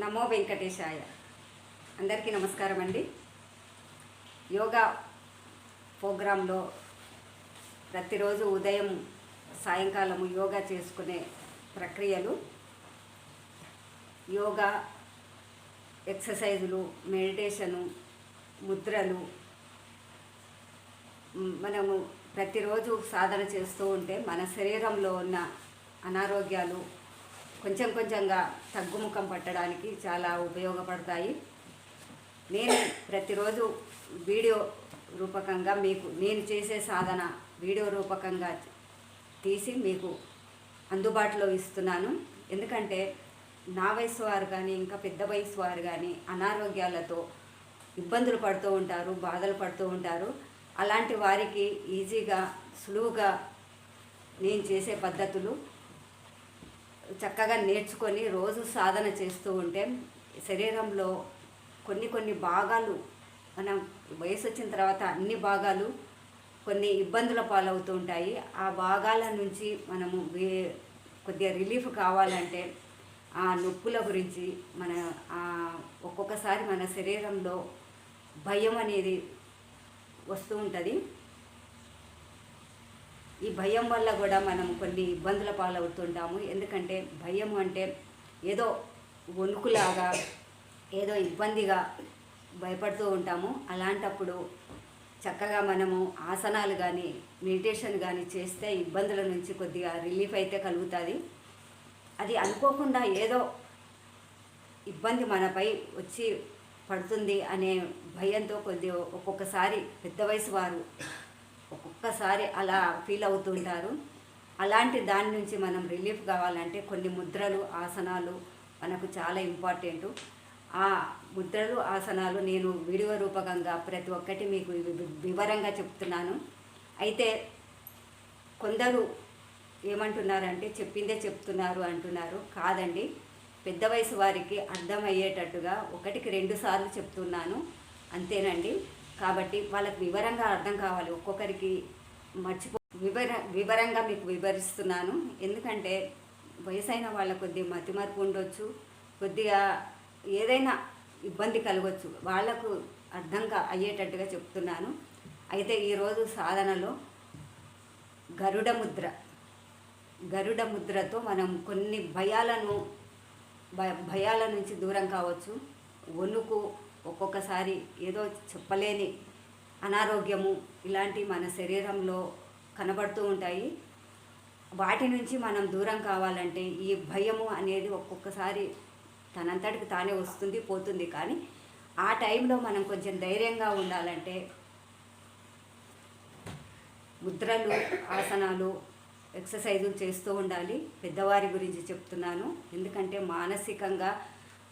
నమో వెంకటేశాయ. అందరికీ నమస్కారం అండి యోగా ప్రోగ్రాంలో ప్రతిరోజు ఉదయం సాయంకాలము యోగా చేసుకునే ప్రక్రియలు. యోగా ఎక్సర్సైజులు మెడిటేషను ముద్రలు. మనము ప్రతిరోజు సాధన చేస్తూ ఉంటే మన శరీరంలో ఉన్న అనారోగ్యాలు కొంచెం కొంచెంగా తగ్గుముఖం పట్టడానికి చాలా ఉపయోగపడతాయి. నేను ప్రతిరోజు వీడియో రూపకంగా మీకు నేను చేసే సాధన వీడియో రూపకంగా తీసి మీకు అందుబాటులో ఇస్తున్నాను. ఎందుకంటే నా వయసు వారు కానీ ఇంకా పెద్ద వయసు వారు కానీ అనారోగ్యాలతో ఇబ్బందులు పడుతూ ఉంటారు బాధలు పడుతూ ఉంటారు. అలాంటి వారికి ఈజీగా సులువుగా నేను చేసే పద్ధతులు చక్కగా నేర్చుకొని రోజు సాధన చేస్తూ ఉంటే శరీరంలో కొన్ని కొన్ని భాగాలు మనం వయసు వచ్చిన తర్వాత అన్ని భాగాలు కొన్ని ఇబ్బందుల పాలవుతూ ఉంటాయి. ఆ భాగాల నుంచి మనము వే- కొద్దిగా రిలీఫ్ కావాలంటే ఆ నొప్పుల గురించి మన ఒక్కొక్కసారి మన శరీరంలో భయం అనేది వస్తూ ఉంటుంది. ఈ భయం వల్ల కూడా మనం కొన్ని ఇబ్బందుల పాలవుతుంటాము. ఎందుకంటే భయం అంటే ఏదో వణుకులాగా ఏదో ఇబ్బందిగా భయపడుతూ ఉంటాము. అలాంటప్పుడు చక్కగా మనము ఆసనాలు కానీ మెడిటేషన్ కానీ చేస్తే ఇబ్బందుల నుంచి కొద్దిగా రిలీఫ్ అయితే కలుగుతుంది. అది అనుకోకుండా ఏదో ఇబ్బంది మనపై వచ్చి పడుతుంది అనే భయంతో కొద్దిగా ఒక్కొక్కసారి పెద్ద వయసు వారు ఒక్కొక్కసారి అలా ఫీల్ అవుతుంటారు. అలాంటి దాని నుంచి మనం రిలీఫ్ కావాలంటే కొన్ని ముద్రలు ఆసనాలు మనకు చాలా ఇంపార్టెంట్. ఆ ముద్రలు ఆసనాలు నేను వీడియో రూపకంగా ప్రతి ఒక్కటి మీకు వి- వివరంగా చెప్తున్నాను. అయితే కొందరు ఏమంటున్నారంటే చెప్పిందే చెప్తున్నారు అంటున్నారు. కాదండి. పెద్ద వయసు వారికి అర్థమయ్యేటట్టుగా ఒకటికి రెండు సార్లు చెప్తున్నాను. అంతేనండి. కాబట్టి వాళ్ళకి వివరంగా అర్థం కావాలి. ఒక్కొక్కరికి మర్చిపో వివర వివరంగా మీకు వివరిస్తున్నాను. ఎందుకంటే వయసైన వాళ్ళ కొద్దిగా మతిమరుపు ఉండొచ్చు. కొద్దిగా ఏదైనా ఇబ్బంది కలగవచ్చు వాళ్ళకు అర్థంగా అయ్యేటట్టుగా చెప్తున్నాను. అయితే ఈరోజు సాధనలో గరుడ ముద్ర. గరుడ ముద్రతో మనం కొన్ని భయాలను భయాల నుంచి దూరం కావచ్చు. వణుకు ఒక్కొక్కసారి ఏదో చెప్పలేని అనారోగ్యము ఇలాంటి మన శరీరంలో కనబడుతూ ఉంటాయి. వాటి నుంచి మనం దూరం కావాలంటే ఈ భయము అనేది ఒక్కొక్కసారి తనంతటికి తానే వస్తుంది పోతుంది. కానీ ఆ టైంలో మనం కొంచెం ధైర్యంగా ఉండాలంటే ముద్రలు ఆసనాలు ఎక్సర్సైజులు చేస్తూ ఉండాలి. పెద్దవారి గురించి చెప్తున్నాను. ఎందుకంటే మానసికంగా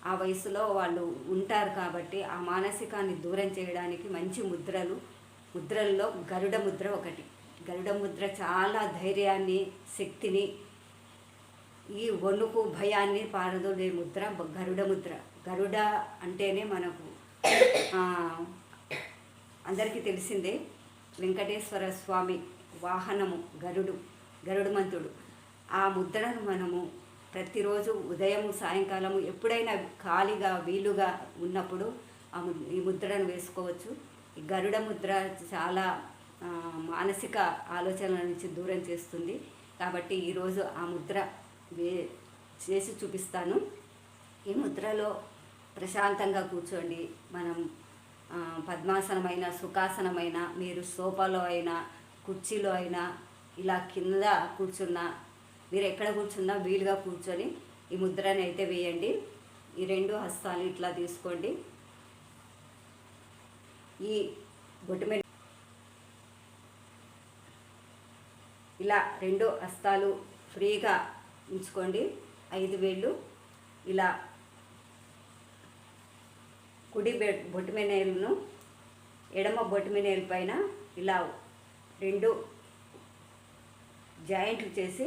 ఆ వయసులో వాళ్ళు ఉంటారు కాబట్టి ఆ మానసికాన్ని దూరం చేయడానికి మంచి ముద్రలు ముద్రల్లో గరుడ ముద్ర ఒకటి. గరుడ ముద్ర చాలా ధైర్యాన్ని శక్తిని ఈ వణుకు భయాన్ని పారదోడే ముద్ర గరుడ ముద్ర. గరుడ అంటేనే మనకు అందరికీ తెలిసిందే వెంకటేశ్వర స్వామి వాహనము గరుడు గరుడుమంతుడు ఆ ముద్రను మనము ప్రతిరోజు ఉదయం సాయంకాలము ఎప్పుడైనా ఖాళీగా వీలుగా ఉన్నప్పుడు ఆ ము- ఈ ముద్రను వేసుకోవచ్చు. ఈ గరుడ ముద్ర చాలా మానసిక ఆలోచనల నుంచి దూరం చేస్తుంది. కాబట్టి ఈరోజు ఆ ముద్ర వే చేసి చూపిస్తాను. ఈ ముద్రలో ప్రశాంతంగా కూర్చోండి. మనం పద్మాసనమైన సుఖాసనమైన మీరు సోఫాలో అయినా కుర్చీలో అయినా ఇలా కింద కూర్చున్నా మీరు ఎక్కడ కూర్చున్నా వీలుగా కూర్చొని ఈ ముద్రని అయితే వేయండి. ఈ రెండు హస్తాలు ఇట్లా తీసుకోండి. ఈ బొట్టు ఇలా రెండు హస్తాలు ఫ్రీగా ఉంచుకోండి. ఐదు వేళ్ళు ఇలా కుడి బె- ఎడమ బొట్టుమెనేలు పైన ఇలా రెండు జాయింట్లు చేసి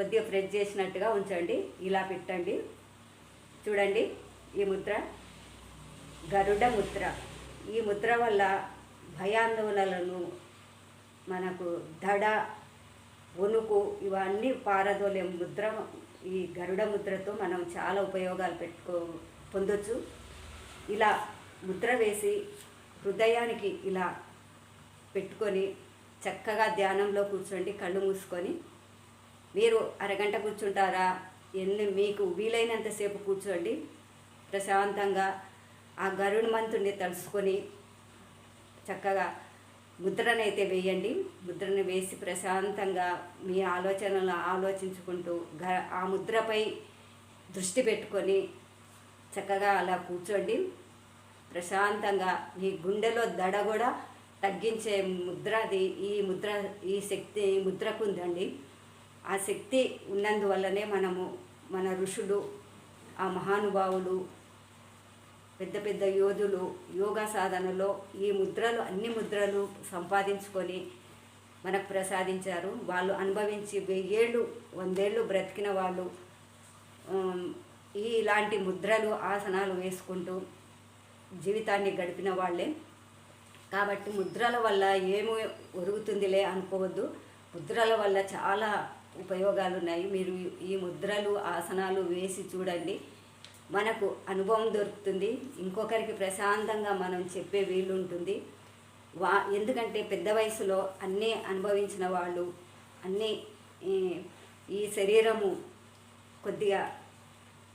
కొద్దిగా ఫ్రెష్ చేసినట్టుగా ఉంచండి. ఇలా పెట్టండి. చూడండి ఈ ముద్ర. గరుడ ముద్ర. ఈ ముద్ర వల్ల భయాందోళనలను మనకు దడ వణుకు ఇవన్నీ పారదోలే ముద్ర ఈ గరుడ ముద్రతో మనం చాలా ఉపయోగాలు పెట్టుకో పొందొచ్చు. ఇలా ముద్ర వేసి హృదయానికి ఇలా పెట్టుకొని చక్కగా ధ్యానంలో కూర్చోండి కళ్ళు మూసుకొని. మీరు అరగంట కూర్చుంటారా? ఎన్ని మీకు వీలైనంతసేపు కూర్చోండి. ప్రశాంతంగా ఆ గరుడ మంతుడిని తలుసుకొని చక్కగా ముద్రనైతే వేయండి. ముద్రను వేసి ప్రశాంతంగా మీ ఆలోచనలు ఆలోచించుకుంటూ గ ఆ ముద్రపై దృష్టి పెట్టుకొని చక్కగా అలా కూర్చోండి. ప్రశాంతంగా మీ గుండెలో దడ కూడా తగ్గించే ముద్ర అది ఈ ముద్ర ఈ శక్తి ఈ ముద్రకు ఉందండి. ఆ శక్తి ఉన్నందువల్లనే మనము మన ఋషులు ఆ మహానుభావులు పెద్ద పెద్ద యోధులు యోగా సాధనలో ఈ ముద్రలు అన్ని ముద్రలు సంపాదించుకొని మనకు ప్రసాదించారు. వాళ్ళు అనుభవించి వెయ్యేళ్ళు వందేళ్ళు బ్రతికిన వాళ్ళు ఈ ఇలాంటి ముద్రలు ఆసనాలు వేసుకుంటూ జీవితాన్ని గడిపిన వాళ్ళే. కాబట్టి ముద్రల వల్ల ఏమి ఒరుగుతుందిలే అనుకోవద్దు. ముద్రల వల్ల చాలా ఉపయోగాలు ఉన్నాయి. మీరు ఈ ముద్రలు ఆసనాలు వేసి చూడండి. మనకు అనుభవం దొరుకుతుంది. ఇంకొకరికి ప్రశాంతంగా మనం చెప్పే వీలు ఉంటుంది. వా ఎందుకంటే పెద్ద వయసులో అన్నీ అనుభవించిన వాళ్ళు అన్నీ ఈ శరీరము కొద్దిగా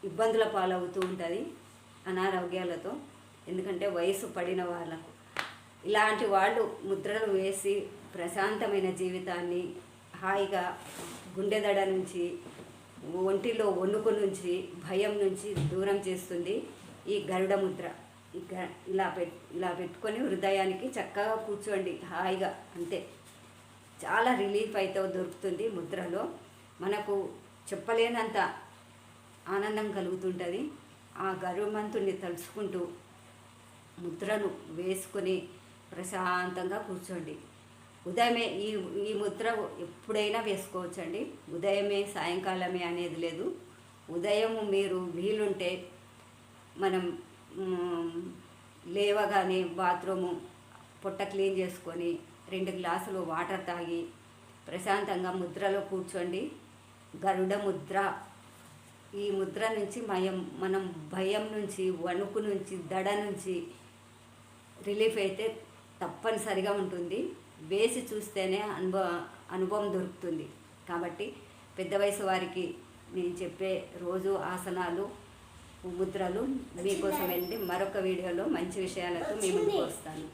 ఇబ్బందుల పాలవుతూ ఉంటుంది అనారోగ్యాలతో. ఎందుకంటే వయసు పడిన వాళ్ళకు. ఇలాంటి వాళ్ళు ముద్రలు వేసి ప్రశాంతమైన జీవితాన్ని హాయిగా గుండెదడ నుంచి ఒంటిలో వణుకు నుంచి భయం నుంచి దూరం చేస్తుంది ఈ గరుడ ముద్ర. గ- ఇలా పెట్ ఇలా పెట్టుకొని హృదయానికి చక్కగా కూర్చోండి హాయిగా. అంతే. చాలా రిలీఫ్ అయితే దొరుకుతుంది ముద్రలో. మనకు చెప్పలేనంత ఆనందం కలుగుతుంటుంది. ఆ గరుమంతుడిని తలుచుకుంటూ ముద్రను వేసుకొని ప్రశాంతంగా కూర్చోండి. ఉదయమే ఈ ఈ ముద్ర ఎప్పుడైనా వేసుకోవచ్చండి. ఉదయమే సాయంకాలమే అనేది లేదు. ఉదయం మీరు వీలుంటే మనం లేవగానే బాత్రూము పొట్ట క్లీన్ చేసుకొని రెండు గ్లాసులు వాటర్ తాగి ప్రశాంతంగా ముద్రలో కూర్చోండి. గరుడ ముద్ర. ఈ ముద్ర నుంచి మయం మనం భయం నుంచి వణుకు నుంచి దడ నుంచి రిలీఫ్ అయితే తప్పనిసరిగా ఉంటుంది. వేసి చూస్తేనే అనుభవ అనుభవం దొరుకుతుంది. కాబట్టి పెద్ద వయసు వారికి నేను చెప్పే రోజు ఆసనాలు ముద్రలు మీకోసం వెళ్ళి మరొక వీడియోలో మంచి విషయాలతో మీ ముందుకు వస్తాను.